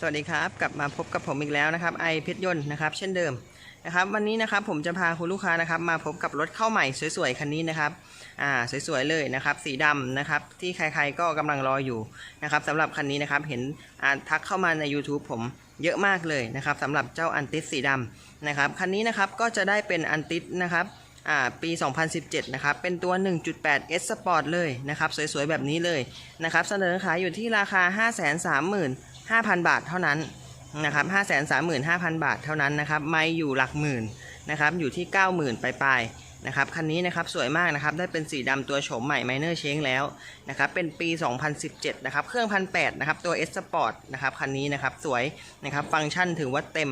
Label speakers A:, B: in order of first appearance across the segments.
A: สวัสดีครับกลับมาพบกับผมอีกแล้วนะครับไอเพชรยนต์นะครับเช่นเดิมนะครับวันนี้นะครับผมจะพาคุณลูกค้านะครับมาพบกับรถเข้าใหม่สวยๆคันนี้นะครับอ่าสวยๆเลยนะครับสีดำนะครับที่ใครๆก็กำลังรออยู่นะครับสำหรับคันนี้นะครับเห็นอ่าทักเข้ามาใน YouTube ผมเยอะมากเลยนะครับสำหรับเจ้าอันติสสีดำนะครับคันนี้นะครับก็จะได้เป็นอันติสนะครับอ่าปี 2017 นะครับ เป็นตัว 1.8 S Sport เลยนะครับ สวยๆ แบบนี้เลยนะครับ เสนอขายอยู่ที่ราคา 5,000 บาทเท่านั้นนะครับ535,000 บาทเท่านั้นนะครับ ไม่อยู่หลักหมื่นนะครับ อยู่ที่ 90,000ปลายๆนะครับ คันนี้นะครับสวยมากนะครับ ได้เป็นสีดำตัวโฉมใหม่ Minor c h a n g แล้วนะครับ เป็นปี 2017 นะครับ เครื่องพันแนะครับ ตัว S Sport นะครับ คันนี้นะครับ สวยนะครับ ฟังก์ชันถือว่าเต็ม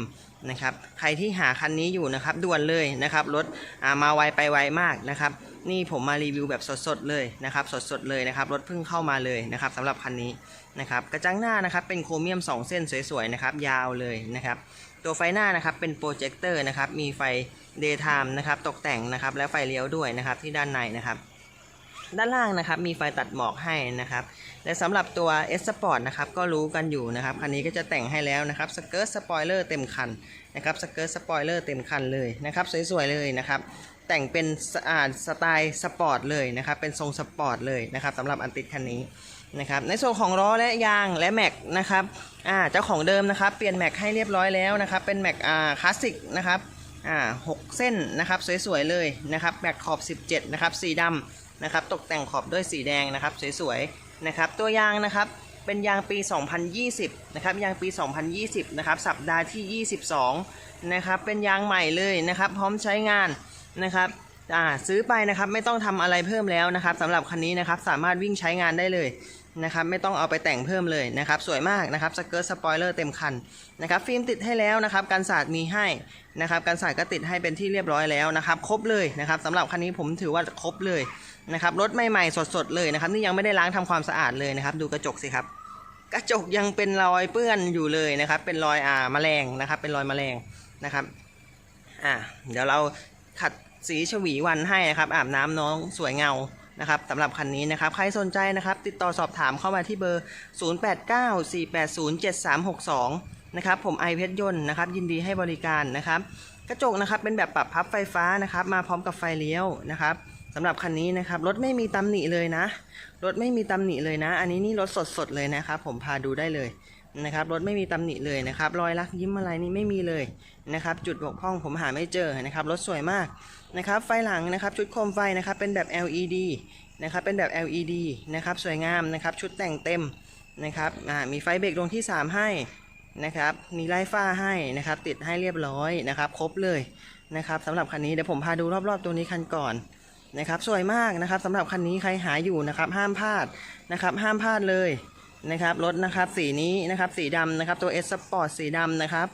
A: นะครับ ใครที่หาคันนี้อยู่นะครับ ด่วนเลยนะครับ รถอ่ามาไวไปไวมากนะครับ นี่ผมมารีวิวแบบสดๆเลยนะครับสดๆเลยนะครับรถเพิ่งเข้ามาเลยนะครับสำหรับคันนี้นะครับกระจังหน้านะครับเป็นโครเมียม 2 เส้นสวยๆนะครับยาวเลยนะครับตัวไฟหน้านะครับเป็นโปรเจคเตอร์นะครับมีไฟ daytime นะครับตกแต่งนะครับและไฟเลี้ยวด้วยนะครับที่ด้านในนะครับด้านล่างนะครับมีไฟตัดหมอกให้นะครับและสำหรับตัว S Sport นะครับก็รู้กันอยู่นะครับคันนี้ก็จะแต่งให้แล้วนะครับสเกิร์ตสปอยเลอร์เต็มคันนะครับสเกิร์ตสปอยเลอร์เต็มคันเลยนะครับสวยๆเลยนะครับ แต่งเป็นสอ่าสไตล์สปอร์ตเลยนะครับเป็นทรงสปอร์ตเลยนะครับสำหรับอันติดคันนี้นะครับในส่วนของล้อและยางและแม็กนะครับอ่าเจ้าของเดิมนะครับเปลี่ยนแม็กให้เรียบร้อยแล้วนะครับเป็นแม็กอ่าคลาสสิกนะครับอ่าหกเส้นนะครับสวยๆเลยนะครับแม็กขอบ 17นะครับสีดำนะครับตกแต่งขอบด้วยสีแดงนะครับสวยๆนะครับตัวยางนะครับเป็นยางปี 2020 นะครับ ยางปี 2020 นะครับ สัปดาห์ที่ 22 นะครับ เป็นยางใหม่เลยนะครับ พร้อมใช้งาน นะครับอ่าซื้อไปนะครับไม่ต้องทำอะไรเพิ่มแล้วนะครับสำหรับคันนี้นะครับสามารถวิ่งใช้งานได้เลยนะครับไม่ต้องเอาไปแต่งเพิ่มเลยนะครับสวยมากนะครับสเกิร์ตสปอยเลอร์เต็มคันนะครับฟิล์มติดให้แล้วนะครับกันสาดมีให้นะครับกันสาดก็ติดให้เป็นที่เรียบร้อยแล้วนะครับครบเลยนะครับสำหรับคันนี้ผมถือว่าครบเลยนะครับรถใหม่ๆสดๆเลยนะครับนี่ยังไม่ได้ล้างทำความสะอาดเลยนะครับดูกระจกสิครับกระจกยังเป็นรอยเปื้อนอยู่เลยนะครับเป็นรอยอ่าแมลงนะครับเป็นรอยแมลงนะครับอ่าเดี๋ยวเราขัด สีฉวีวันให้นะครับ อาบน้ำน้องสวยเงานะครับสำหรับคันนี้นะครับ ใครสนใจนะครับ ติดต่อสอบถามเข้ามาที่เบอร์ 0894807362 นะครับ ผมไอเพชรยนต์นะครับ ยินดีให้บริการนะครับ กระจกนะครับเป็นแบบปรับพับไฟฟ้านะครับ มาพร้อมกับไฟเลี้ยวนะครับ สำหรับคันนี้นะครับรถไม่มีตำหนิเลยนะ รถไม่มีตำหนิเลยนะ อันนี้นี่รถสดๆเลยนะครับ ผมพาดูได้เลยนะครับรถไม่มีตำหนิเลยนะครับรอยรักยิ้มอะไรนี่ไม่มีเลยนะครับจุดบกพร่องผมหาไม่เจอนะครับรถสวยมากนะครับไฟหลังนะครับชุดโคมไฟนะครับเป็นแบบ LED นะครับเป็นแบบ LED นะครับสวยงามนะครับชุดแต่งเต็มนะครับมีไฟเบรกดวงที่ 3 ให้นะครับมีไล่ฟ้าให้นะครับติดให้เรียบร้อยนะครับครบเลยนะครับสำหรับคันนี้เดี๋ยวผมพาดูรอบๆตัวนี้คันก่อน นะครับสวยมากนะครับสำหรับคันนี้ใครหาอยู่นะครับห้ามพลาดนะครับห้ามพลาดเลยนะครับรถนะครับสีนี้นะครับสีดำนะครับตัว S Sport สีดำนะครับ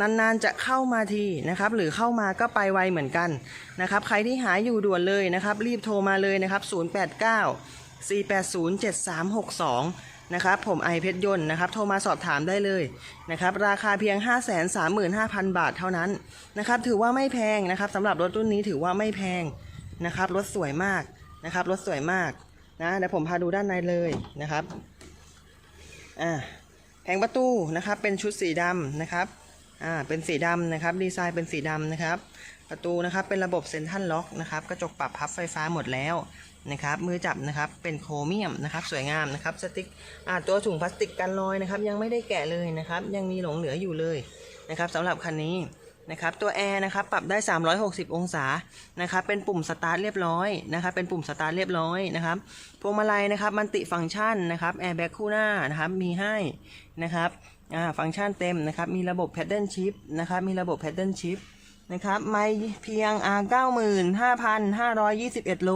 A: นานๆจะเข้ามาทีนะครับหรือเข้ามาก็ไปไวเหมือนกันนะครับใครที่หาอยู่ด่วนเลยนะครับรีบโทรมาเลยนะครับ 089 480 7362 นะครับผมไอเพชรยนต์นะครับโทรมาสอบถามได้เลยนะครับราคาเพียง 535,000 บาทเท่านั้นนะครับถือว่าไม่แพงนะครับสำหรับรถรุ่นนี้ถือว่าไม่แพง นะครับรถสวยมากนะครับรถสวยมากนะเดี๋ยวผมพาดูด้านในเลยนะครับอ่าแผงประตูนะครับเป็นชุดสีดำนะครับอ่าเป็นสีดำนะครับดีไซน์เป็นสีดำนะครับ ประตูนะครับเป็นระบบเซ็นทรัลล็อกนะครับกระจกปรับพับไฟฟ้าหมดแล้วนะครับมือจับนะครับเป็นโครเมียมนะครับสวยงามนะครับสติกอ่าตัวถุงพลาสติกกันรอยนะครับยังไม่ได้แกะเลยนะครับยังมีหลงเหลืออยู่เลยนะครับสำหรับคันนี้ นะครับตัวแอร์นะครับปรับได้ 360 องศานะครับเป็นปุ่มสตาร์ทเรียบร้อยนะครับเป็นปุ่มสตาร์ทเรียบร้อยนะครับพวงมาลัยนะครับมันติฟังก์ชันนะครับแอร์แบ็กคู่หน้านะครับมีให้นะครับอ่าฟังก์ชันเต็มนะครับมีระบบแพดเดิลชิพนะครับมีระบบแพดเดิลชิพนะครับไม่เพียงอ่า95,521 โล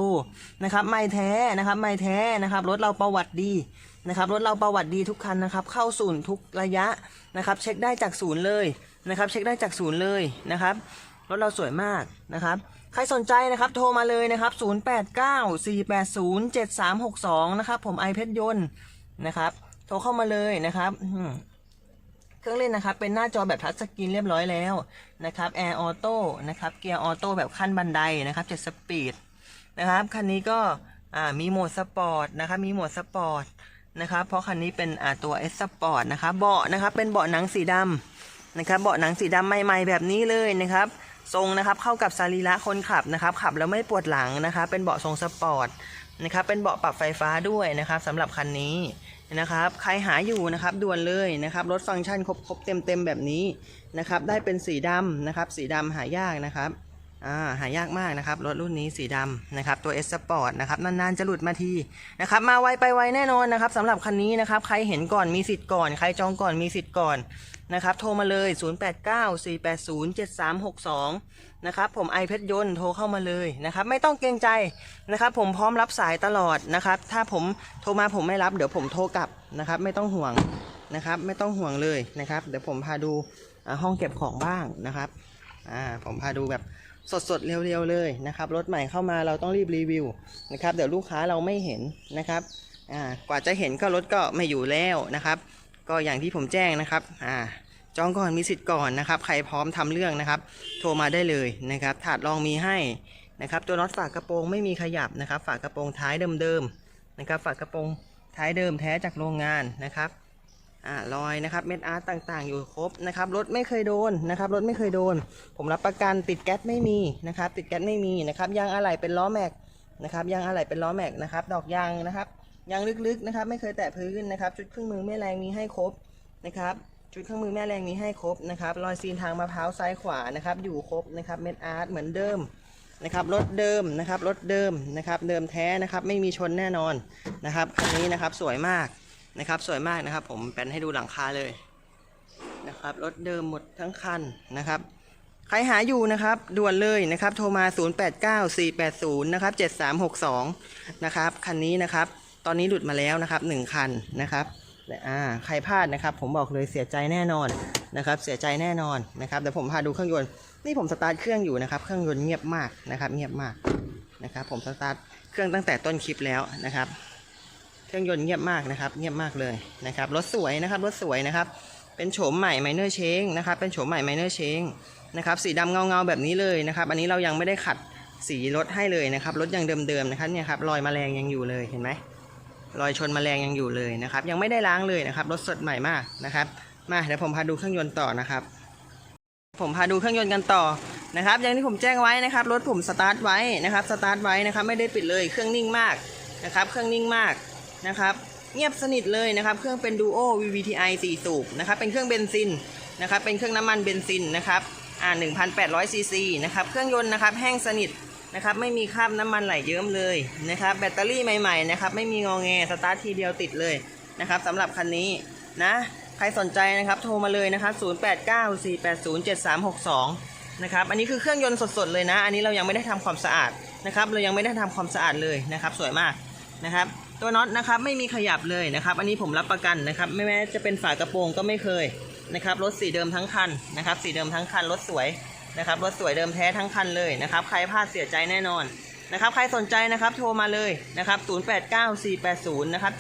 A: นะครับไม่แท้นะครับไม่แท้นะครับรถเราประวัติดีนะครับรถเราประวัติดีทุกคันนะครับเข้าศูนย์ทุกระยะนะครับเช็คได้จากศูนย์เลย นะครับ เช็คได้จากศูนย์เลยนะครับรถเราสวยมากนะครับ ใครสนใจนะครับโทรมาเลยนะครับ 0894807362 นะครับ ผมไอเพชรยนต์นะครับ โทรเข้ามาเลยนะครับเครื่องเล่นนะครับ เป็นหน้าจอแบบทัชสกรีนเรียบร้อยแล้วนะครับแอร์ออโต้นะครับเกียร์ออโต้แบบขั้นบันไดนะครับ7สปีดนะครับคันนี้ก็มีโหมดสปอร์ตนะครับมีโหมดสปอร์ตนะครับเพราะคันนี้เป็นตัว S Sport นะครับเบาะนะครับเป็นเบาะหนังสีดำ นะครับเบาะหนังสีดำใหม่ๆแบบนี้เลยนะครับ ทรงนะครับเข้ากับสรีระคนขับนะครับ ขับแล้วไม่ปวดหลังนะครับ เป็นเบาะทรงสปอร์ตนะครับ เป็นเบาะปรับไฟฟ้าด้วยนะครับสำหรับคันนี้นะครับ ใครหาอยู่นะครับด่วนเลยนะครับ รถฟังก์ชันครบๆเต็มเต็มๆแบบนี้นะครับ ได้เป็นสีดำนะครับ สีดำหายากนะครับ อ่าหายากมากนะครับ รถรุ่นนี้สีดำนะครับ ตัว S Sport นะครับ นานๆ จะหลุดมาทีนะครับ มาไวไปไวแน่นอนนะครับสำหรับคันนี้นะครับ ใครเห็นก่อนมีสิทธิ์ก่อน ใครจองก่อนมีสิทธิ์ก่อนนะครับ โทรมาเลย 0894807362 นะครับ ผมไอเพชรยนต์โทรเข้ามาเลยนะครับ ไม่ต้องเกรงใจนะครับ ผมพร้อมรับสายตลอดนะครับ ถ้าผมโทรมาผมไม่รับเดี๋ยวผมโทรกลับนะครับ ไม่ต้องห่วงนะครับ ไม่ต้องห่วงเลยนะครับ เดี๋ยวผมพาดูห้องเก็บของบ้างนะครับ อ่า ผมพาดูแบบ สดๆ เร็วๆ เลยนะครับ รถใหม่เข้ามาเราต้องรีบรีวิวนะครับ เดี๋ยวลูกค้าเราไม่เห็นนะครับอ่ากว่าจะเห็นก็รถก็ไม่อยู่แล้วนะครับ ก็อย่างที่ผมแจ้งนะครับอ่าจองก่อนมีสิทธิ์ก่อนนะครับ ใครพร้อมทำเรื่องนะครับ โทรมาได้เลยนะครับ ถาดรองมีให้นะครับตัวน็อตฝากระโปรงไม่มีขยับนะครับ ฝากระโปรงท้ายเดิมๆนะครับ ฝากระโปรงท้ายเดิมแท้จากโรงงานนะครับ อ่ารอยนะครับเม็ดอาร์ตต่างๆ อยู่ครบนะครับรถไม่เคยโดนนะครับรถไม่เคยโดน ผมรับประกันติดแก๊สไม่มีนะครับติดแก๊สไม่มีนะครับยางอะไหล่เป็นล้อแม็กนะครับยางอะไหล่เป็นล้อแม็กนะครับดอกยางนะครับยางลึกๆนะครับไม่เคยแตะพื้นนะครับชุดเครื่องมือแม่แรงมีให้ครบนะครับชุดเครื่องมือแม่แรงมีให้ครบนะครับรอยซีนทางมะพร้าวซ้ายขวานะครับอยู่ครบนะครับเม็ดอาร์ตเหมือนเดิมนะครับรถเดิมนะครับรถเดิมนะครับเดิมแท้นะครับไม่มีชนแน่นอนนะครับคันนี้นะครับสวยมาก นะครับ สวยมากนะครับ ผมเป็นให้ดูหลังคาเลยนะครับรถเดิมหมดทั้งคันนะครับใครหาอยู่นะครับด่วนเลยนะครับโทรมา 089480นะครับ7362นะครับคันนี้นะครับ ตอนนี้หลุดมาแล้วนะครับ 1 คันนะครับอ่าใครพลาดนะครับ ผมบอกเลยเสียใจแน่นอนนะครับ เสียใจแน่นอนนะครับเดี๋ยวผมพาดูเครื่องยนต์นี่ผมสตาร์ทเครื่องอยู่นะครับเครื่องยนต์เงียบมากนะครับ เงียบมากนะครับ ผมสตาร์ทเครื่องตั้งแต่ต้นคลิปแล้วนะครับ เครื่องยนต์เงียบมากนะครับ เงียบมากเลยนะครับ รถสวยนะครับ รถสวยนะครับ เป็นโฉมใหม่ไมเนอร์เชงนะครับ เป็นโฉมใหม่ไมเนอร์เชงนะครับ สีดำเงาๆแบบนี้เลยนะครับ อันนี้เรายังไม่ได้ขัดสีรถให้เลยนะครับ รถยังเดิมๆนะครับ เนี่ยครับ รอยแมลงยังอยู่เลย เห็นไหมรอยชนแมลงยังอยู่เลยนะครับ ยังไม่ได้ล้างเลยนะครับ รถสดใหม่มากนะครับ มาเดี๋ยวผมพาดูเครื่องยนต์ต่อนะครับ ผมพาดูเครื่องยนต์กันต่อนะครับ อย่างที่ผมแจ้งไว้นะครับ รถผมสตาร์ทไว้นะครับ สตาร์ทไว้นะครับ ไม่ได้ปิดเลย เครื่องนิ่งมากนะครับ เครื่องนิ่งมาก นะครับ เงียบสนิทเลยนะครับ เครื่องเป็น Duo VVTi 4 สูบนะครับ เป็นเครื่องเบนซินนะครับ เป็นเครื่องน้ำมันเบนซินนะครับอ่า1,800ซีซีนะครับ เครื่องยนต์นะครับ แห้งสนิทนะครับ ไม่มีคราบน้ำมันไหลเยิ้มเลยนะครับ แบตเตอรี่ใหม่ๆนะครับ ไม่มีงอแง สตาร์ททีเดียวติดเลยนะครับสำหรับคันนี้นะ ใครสนใจนะครับ โทรมาเลยนะครับ 0894807362 นะครับ อันนี้คือเครื่องยนต์สดๆเลยนะ อันนี้เรายังไม่ได้ทำความสะอาดนะครับ เรายังไม่ได้ทำความสะอาดเลยนะครับ สวยมาก นะครับ ตัวน็อตนะครับไม่มีขยับเลยนะครับ อันนี้ผมรับประกันนะครับ ไม่แม้จะเป็นฝากระโปรงก็ไม่เคยนะครับรถสีเดิมทั้งคันนะครับ สีเดิมทั้งคันรถสวยนะครับรถสวยเดิมแท้ทั้งคันเลยนะครับ ใครพลาดเสียใจแน่นอนนะครับใครสนใจนะครับโทรมาเลยนะครับ 089480 นะครับ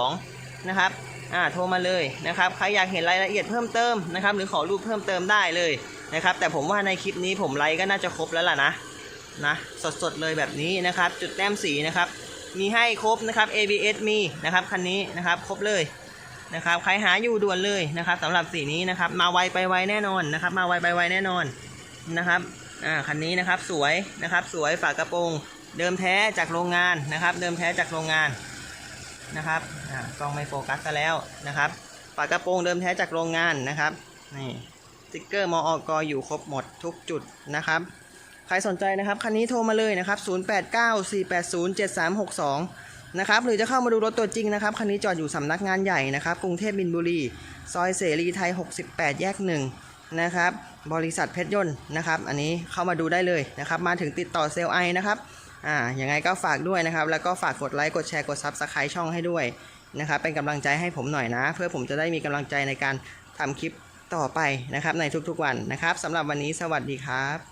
A: 7362 นะครับอ่าโทรมาเลยนะครับใครอยากเห็นรายละเอียดเพิ่มเติมนะครับ หรือขอรูปเพิ่มเติมได้เลยนะครับ แต่ผมว่าในคลิปนี้ผมไลค์ก็น่าจะครบแล้วล่ะนะนะสดๆเลยแบบนี้นะครับ จุดแต้มสีนะครับ มีให้ครบนะครับ ABS มีนะครับคันนี้นะครับครบเลยนะครับใครหาอยู่ด่วนเลยนะครับสำหรับสีนี้นะครับมาไวไปไวแน่นอนนะครับ มาไวไปไวแน่นอนนะครับอ่าคันนี้นะครับสวยนะครับสวยฝากระโปรงเดิมแท้จากโรงงานนะครับ เดิมแท้จากโรงงานนะครับอ่ากล้องไม่โฟกัสซะแล้วนะครับฝากระโปรงเดิมแท้จากโรงงานนะครับนี่สติ๊กเกอร์มออกอยู่ครบหมดทุกจุดนะครับ ใครสนใจนะครับ คันนี้โทรมาเลยนะครับ 0894807362 นะครับ หรือจะเข้ามาดูรถตัวจริงนะครับ คันนี้จอดอยู่สำนักงานใหญ่นะครับ กรุงเทพบินบุรี ซอยเสรีไทย 68 แยกหนึ่งนะครับ บริษัทเพชรยนต์นะครับ อันนี้เข้ามาดูได้เลยนะครับ มาถึงติดต่อเซลล์ไอนะครับ อ่า ยังไงก็ฝากด้วยนะครับ แล้วก็ฝากกดไลค์ กดแชร์ กด Subscribe ช่องให้ด้วยนะครับ เป็นกำลังใจให้ผมหน่อยนะ เพื่อผมจะได้มีกำลังใจในการทำคลิปต่อไปนะครับในทุกๆวันนะครับสำหรับวันนี้สวัสดีครับ